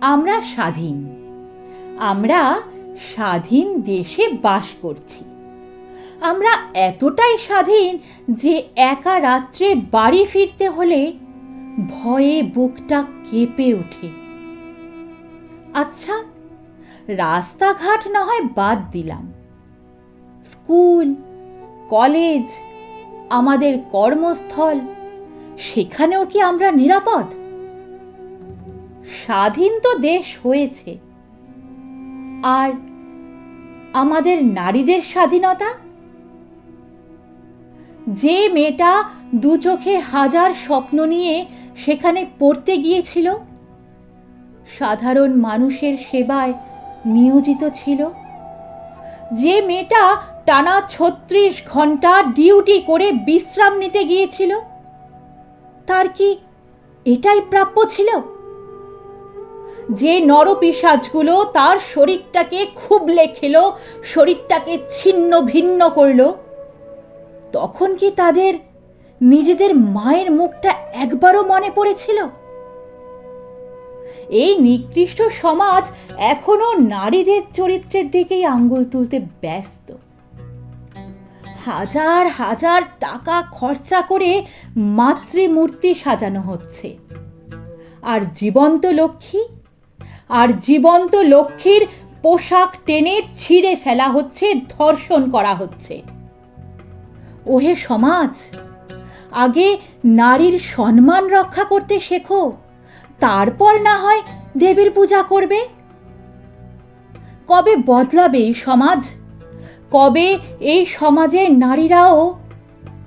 আমরা স্বাধীন। আমরা স্বাধীন দেশে বাস করছি। আমরা এতটাই স্বাধীন যে একা রাত্রে বাড়ি ফিরতে হলে ভয়ে বুকটা কেঁপে ওঠে। আচ্ছা রাস্তাঘাট না হয় বাদ দিলাম। স্কুল, কলেজ, আমাদের কর্মস্থল, সেখানেও কি আমরা নিরাপদ? স্বাধীন তো দেশ হয়েছে। আর আমাদের নারীদের স্বাধীনতা? যে মেয়েটা দু চোখে হাজার স্বপ্ন নিয়ে সেখানে পড়তে গিয়েছিল, সাধারণ মানুষের সেবায় নিয়োজিত ছিল। যে মেয়েটা টানা ছত্রিশ ঘণ্টা ডিউটি করে বিশ্রাম নিতে গিয়েছিল, তার কি এটাই প্রাপ্য ছিল? যে নরপিসাজগুলো তার শরীরটাকে খুবলে খেলো, শরীরটাকে ছিন্ন ভিন্ন করল। তখন কি তাদের নিজেদের মায়ের মুখটা একবারও মনে পড়েছিল? এই নিকৃষ্ট সমাজ এখনও নারীদের চরিত্রের দিকেই আঙ্গুল তুলতে ব্যস্ত। হাজার হাজার টাকা খরচা করে মাতৃমূর্তি সাজানো হচ্ছে। আর জীবন্ত লক্ষ্মী আর জীবন্ত লক্ষ্মীর পোশাক টেনে ছিঁড়ে ফেলা হচ্ছে, ধর্ষণ করা হচ্ছে। ওহে সমাজ, আগে নারীর সম্মান রক্ষা করতে শেখো, তারপর না হয় দেবীর পূজা করবে। কবে বদলাবে এই সমাজ? কবে এই সমাজে নারীরাও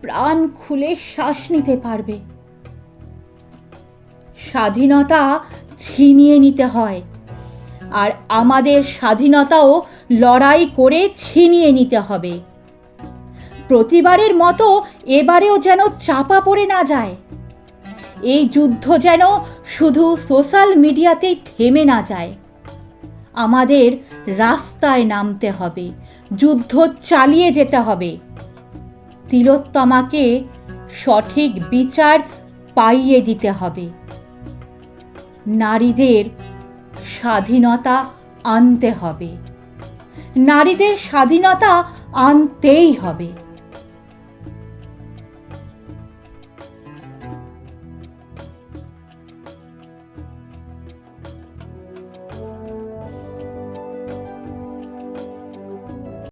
প্রাণ খুলে শ্বাস নিতে পারবে? স্বাধীনতা ছিনিয়ে নিতে হয়। আর আমাদের স্বাধীনতাও লড়াই করে ছিনিয়ে নিতে হবে। প্রতিবারের মতো এবারেও যেন চাপা পড়ে না যায়। এই যুদ্ধ যেন শুধু সোশ্যাল মিডিয়াতেই থেমে না যায়। আমাদের রাস্তায় নামতে হবে, যুদ্ধ চালিয়ে যেতে হবে। তিলোত্তমাকে সঠিক বিচার পাইয়ে দিতে হবে। নারীদের স্বাধীনতা আনতে হবে। নারীদের স্বাধীনতা আনতেই হবে।